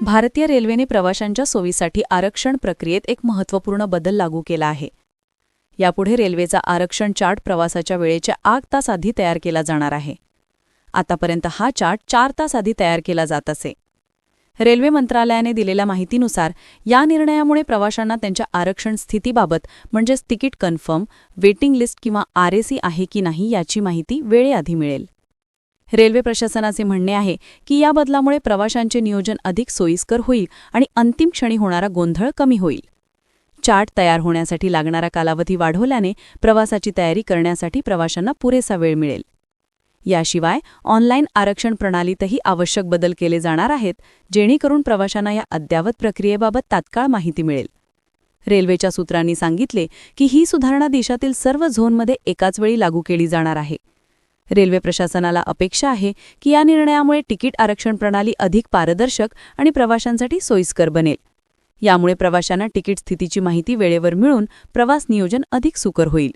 भारतीय रेल्वेने प्रवाशांच्या सोयीसाठी आरक्षण प्रक्रियेत एक महत्त्वपूर्ण बदल लागू केला आहे. यापुढे रेल्वेचा आरक्षण चार्ट प्रवासाच्या वेळेच्या आठ तास आधी तयार केला जाणार आहे. आतापर्यंत हा चार्ट चार तास आधी तयार केला जात असे. रेल्वे मंत्रालयाने दिलेल्या माहितीनुसार या निर्णयामुळे प्रवाशांना त्यांच्या आरक्षण स्थितीबाबत म्हणजेच तिकीट कन्फर्म वेटिंग लिस्ट किंवा आरएसी आहे की नाही याची माहिती वेळेआधी मिळेल. रेल्वे प्रशासनाचे म्हणणे आहे की या बदलामुळे प्रवाशांचे नियोजन अधिक सोयीस्कर होईल आणि अंतिम क्षणी होणारा गोंधळ कमी होईल. चार्ट तयार होण्यासाठी लागणारा कालावधी वाढवल्याने प्रवासाची तयारी करण्यासाठी प्रवाशांना पुरेसा वेळ मिळेल. याशिवाय ऑनलाईन आरक्षण प्रणालीतही आवश्यक बदल केले जाणार आहेत जेणेकरून प्रवाशांना या अद्ययावत प्रक्रियेबाबत तात्काळ माहिती मिळेल. रेल्वेच्या सूत्रांनी सांगितले की ही सुधारणा देशातील सर्व झोनमध्ये एकाच वेळी लागू केली जाणार आहे. रेल्वे प्रशासनाला अपेक्षा आहे की या निर्णयामुळे तिकीट आरक्षण प्रणाली अधिक पारदर्शक आणि प्रवाशांसाठी सोयीस्कर बनेल. यामुळे प्रवाशांना तिकीट स्थितीची माहिती वेळेवर मिळून प्रवास नियोजन अधिक सुकर होईल.